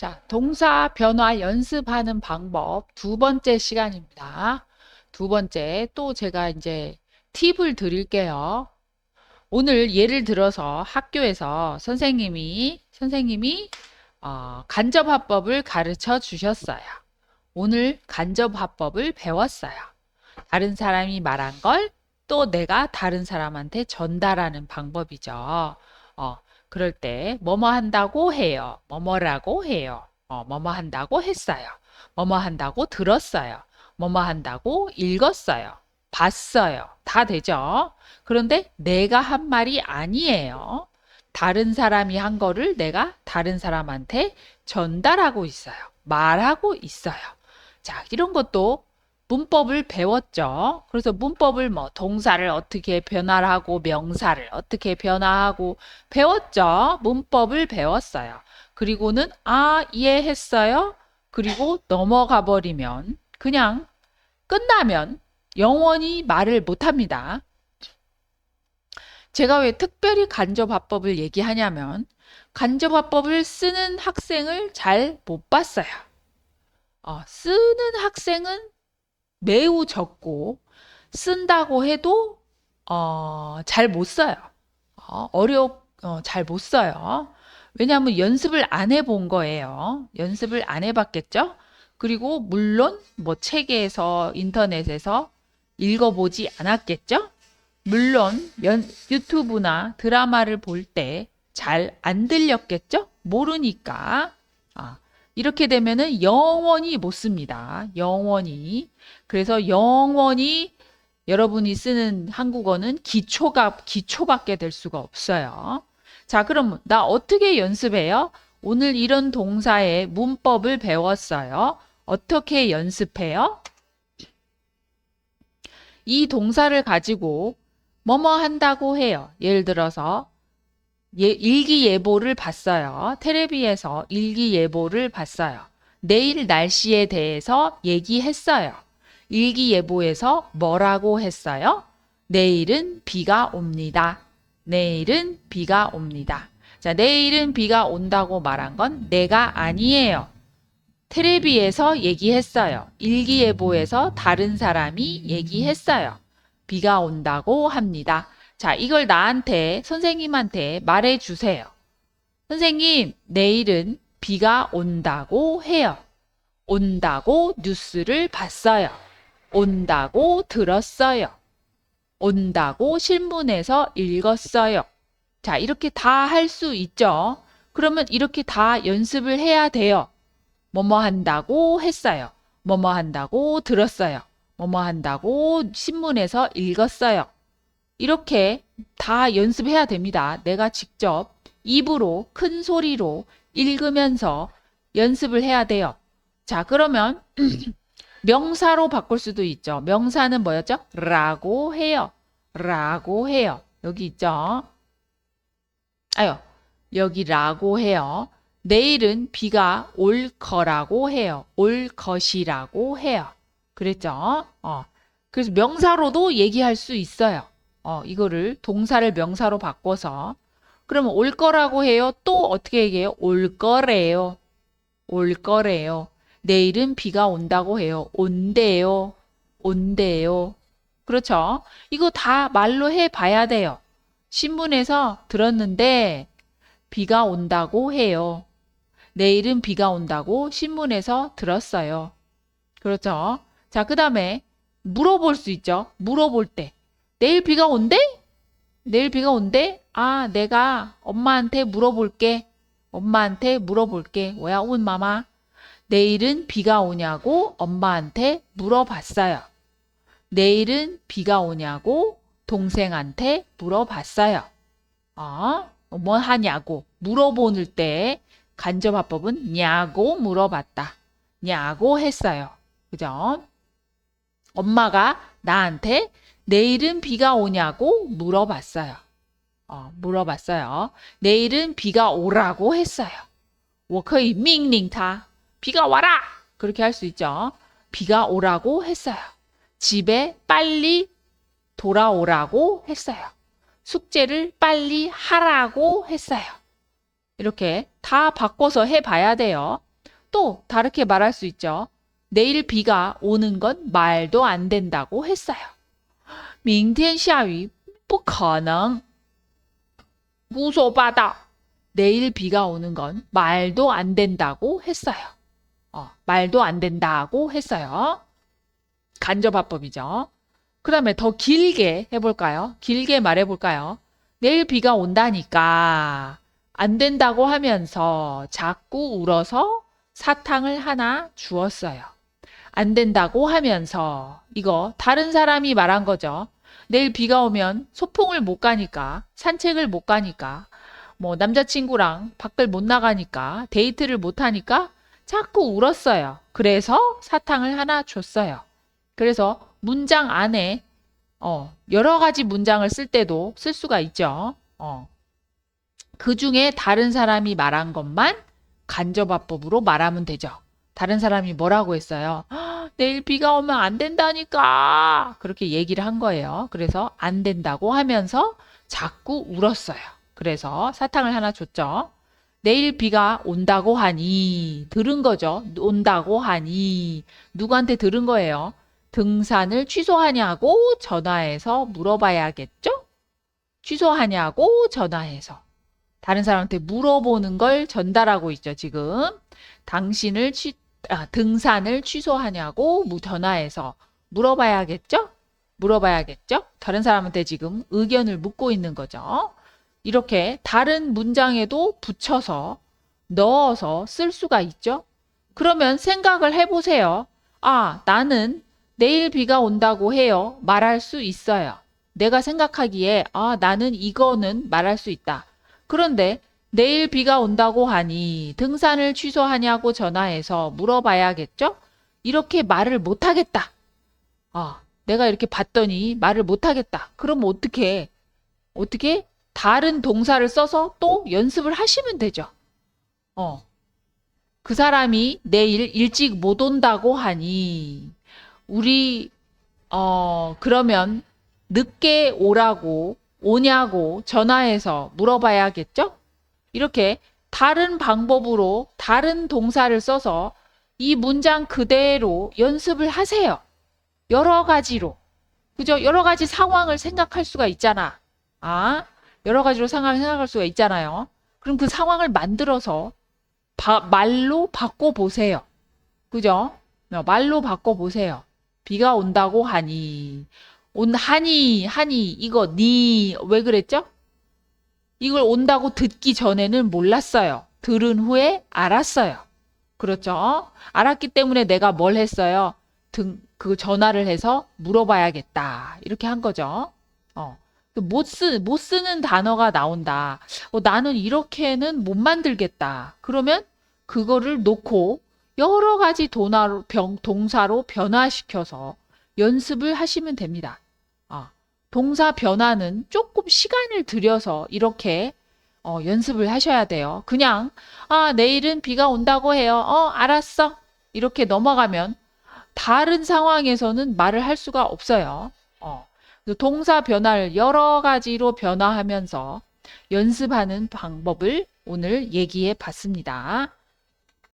자, 동사 변화 연습하는 방법 두 번째 시간입니다. 두 번째 또 제가 이제 팁을 드릴게요. 오늘 예를 들어서 학교에서 선생님이 선생님이 어, 간접화법을 가르쳐 주셨어요. 오늘 간접화법을 배웠어요. 다른 사람이 말한 걸 또 내가 다른 사람한테 전달하는 방법이죠. 어, 그럴 때 뭐뭐 한다고 해요. 뭐뭐라고 해요. 어, 뭐뭐 한다고 했어요. 뭐뭐 한다고 들었어요. 뭐뭐 한다고 읽었어요. 봤어요. 다 되죠? 그런데 내가 한 말이 아니에요. 다른 사람이 한 거를 내가 다른 사람한테 전달하고 있어요. 말하고 있어요. 자, 이런 것도 문법을 배웠죠. 그래서 문법을 뭐 동사를 어떻게 변화하고 명사를 어떻게 변화하고 배웠죠. 문법을 배웠어요. 그리고는 아, 이해했어요. 그리고 넘어가 버리면 그냥 끝나면 영원히 말을 못 합니다. 제가 왜 특별히 간접화법을 얘기하냐면 간접화법을 쓰는 학생을 잘 못 봤어요. 어, 쓰는 학생은 매우 적고 쓴다고 해도 어, 잘 못 써요. 어, 어려 어, 잘 못 써요. 왜냐하면 연습을 안 해본 거예요. 연습을 안 해봤겠죠? 그리고 물론 뭐 책에서 인터넷에서 읽어보지 않았겠죠? 물론 연, 유튜브나 드라마를 볼 때 잘 안 들렸겠죠? 모르니까. 아, 이렇게 되면은 영원히 못 씁니다. 영원히. 그래서 영원히 여러분이 쓰는 한국어는 기초가 기초밖에 될 수가 없어요. 자, 그럼 나 어떻게 연습해요? 오늘 이런 동사의 문법을 배웠어요. 어떻게 연습해요? 이 동사를 가지고 뭐뭐 한다고 해요. 예를 들어서 예, 일기예보를 봤어요. 테레비에서 일기예보를 봤어요. 내일 날씨에 대해서 얘기했어요. 일기예보에서 뭐라고 했어요? 내일은 비가 옵니다. 내일은 비가 옵니다. 자, 내일은 비가 온다고 말한 건 내가 아니에요. 테레비에서 얘기했어요. 일기예보에서 다른 사람이 얘기했어요. 비가 온다고 합니다. 자, 이걸 나한테, 선생님한테 말해 주세요. 선생님, 내일은 비가 온다고 해요. 온다고 뉴스를 봤어요. 온다고 들었어요. 온다고 신문에서 읽었어요. 자, 이렇게 다 할 수 있죠. 그러면 이렇게 다 연습을 해야 돼요. 뭐뭐 한다고 했어요. 뭐뭐 한다고 들었어요. 뭐뭐 한다고 신문에서 읽었어요. 이렇게 다 연습해야 됩니다. 내가 직접 입으로 큰 소리로 읽으면서 연습을 해야 돼요. 자, 그러면 명사로 바꿀 수도 있죠. 명사는 뭐였죠? 라고 해요. 라고 해요. 여기 있죠. 아유, 여기 라고 해요. 내일은 비가 올 거라고 해요. 올 것이라고 해요. 그랬죠? 어. 그래서 명사로도 얘기할 수 있어요. 어, 이거를 동사를 명사로 바꿔서 그러면 올 거라고 해요. 또 어떻게 얘기해요? 올 거래요. 올 거래요. 내일은 비가 온다고 해요. 온대요. 온대요. 그렇죠? 이거 다 말로 해 봐야 돼요. 신문에서 들었는데 비가 온다고 해요. 내일은 비가 온다고 신문에서 들었어요. 그렇죠? 자, 그 다음에 물어볼 수 있죠. 물어볼 때. 내일 비가 온대? 내일 비가 온대? 아, 내가 엄마한테 물어볼게. 엄마한테 물어볼게. 뭐야, 온 마마? 내일은 비가 오냐고 엄마한테 물어봤어요. 내일은 비가 오냐고 동생한테 물어봤어요. 어? 뭐 하냐고 물어보는 때 간접화법은 냐고 물어봤다. 냐고 했어요. 그죠? 엄마가 나한테 내일은 비가 오냐고 물어봤어요. 어, 물어봤어요. 내일은 비가 오라고 했어요. 我可以命令他 비가 와라! 그렇게 할 수 있죠. 비가 오라고 했어요. 집에 빨리 돌아오라고 했어요. 숙제를 빨리 하라고 했어요. 이렇게 다 바꿔서 해봐야 돼요. 또 다르게 말할 수 있죠. 내일 비가 오는 건 말도 안 된다고 했어요. 明天下雨不可能.胡说八道. 내일 비가 오는 건 말도 안 된다고 했어요. 어, 말도 안 된다고 했어요. 간접화법이죠. 그 다음에 더 길게 해볼까요? 길게 말해볼까요? 내일 비가 온다니까 안 된다고 하면서 자꾸 울어서 사탕을 하나 주었어요. 안 된다고 하면서 이거 다른 사람이 말한 거죠. 내일 비가 오면 소풍을 못 가니까 산책을 못 가니까 뭐 남자친구랑 밖을 못 나가니까 데이트를 못 하니까 자꾸 울었어요. 그래서 사탕을 하나 줬어요. 그래서 문장 안에 어, 여러 가지 문장을 쓸 때도 쓸 수가 있죠. 어. 그 중에 다른 사람이 말한 것만 간접화법으로 말하면 되죠. 다른 사람이 뭐라고 했어요? "헉, 내일 비가 오면 안 된다니까. 그렇게 얘기를 한 거예요. 그래서 안 된다고 하면서 자꾸 울었어요. 그래서 사탕을 하나 줬죠. 내일 비가 온다고 하니 들은 거죠. 온다고 하니 누구한테 들은 거예요? 등산을 취소하냐고 전화해서 물어봐야겠죠? 취소하냐고 전화해서. 다른 사람한테 물어보는 걸 전달하고 있죠, 지금. 당신을 취, 아, 등산을 취소하냐고 무- 전화해서 물어봐야겠죠? 물어봐야겠죠? 다른 사람한테 지금 의견을 묻고 있는 거죠. 이렇게 다른 문장에도 붙여서 넣어서 쓸 수가 있죠. 그러면 생각을 해보세요. 아, 나는 내일 비가 온다고 해요. 말할 수 있어요. 내가 생각하기에, 아, 나는 이거는 말할 수 있다. 그런데 내일 비가 온다고 하니 등산을 취소하냐고 전화해서 물어봐야겠죠? 이렇게 말을 못하겠다. 아, 내가 이렇게 봤더니 말을 못하겠다. 그럼 어떻게, 어떻게 다른 동사를 써서 또 연습을 하시면 되죠. 어. 그 사람이 내일 일찍 못 온다고 하니 우리 어 그러면 늦게 오라고 오냐고 전화해서 물어봐야겠죠? 이렇게 다른 방법으로 다른 동사를 써서 이 문장 그대로 연습을 하세요. 여러 가지로. 그죠? 여러 가지 상황을 생각할 수가 있잖아. 아, 여러 가지로 상황을 생각할 수가 있잖아요. 그럼 그 상황을 만들어서 바- 말로 바꿔보세요. 그죠? 어, 말로 바꿔보세요. 비가 온다고 하니, 온, 하니, 하니, 이거, 니, 왜 그랬죠? 이걸 온다고 듣기 전에는 몰랐어요. 들은 후에 알았어요. 그렇죠? 알았기 때문에 내가 뭘 했어요? 등, 그 전화를 해서 물어봐야겠다. 이렇게 한 거죠. 어. 못 쓰, 못 쓰는 단어가 나온다. 어, 나는 이렇게는 못 만들겠다. 그러면 그거를 놓고 여러 가지 도나로, 병, 동사로 변화시켜서 연습을 하시면 됩니다. 아, 동사 변화는 조금 시간을 들여서 이렇게 어, 연습을 하셔야 돼요. 그냥 아, 내일은 비가 온다고 해요. 어, 알았어. 이렇게 넘어가면 다른 상황에서는 말을 할 수가 없어요. 어. 동사 변화를 여러 가지로 변화하면서 연습하는 방법을 오늘 얘기해 봤습니다.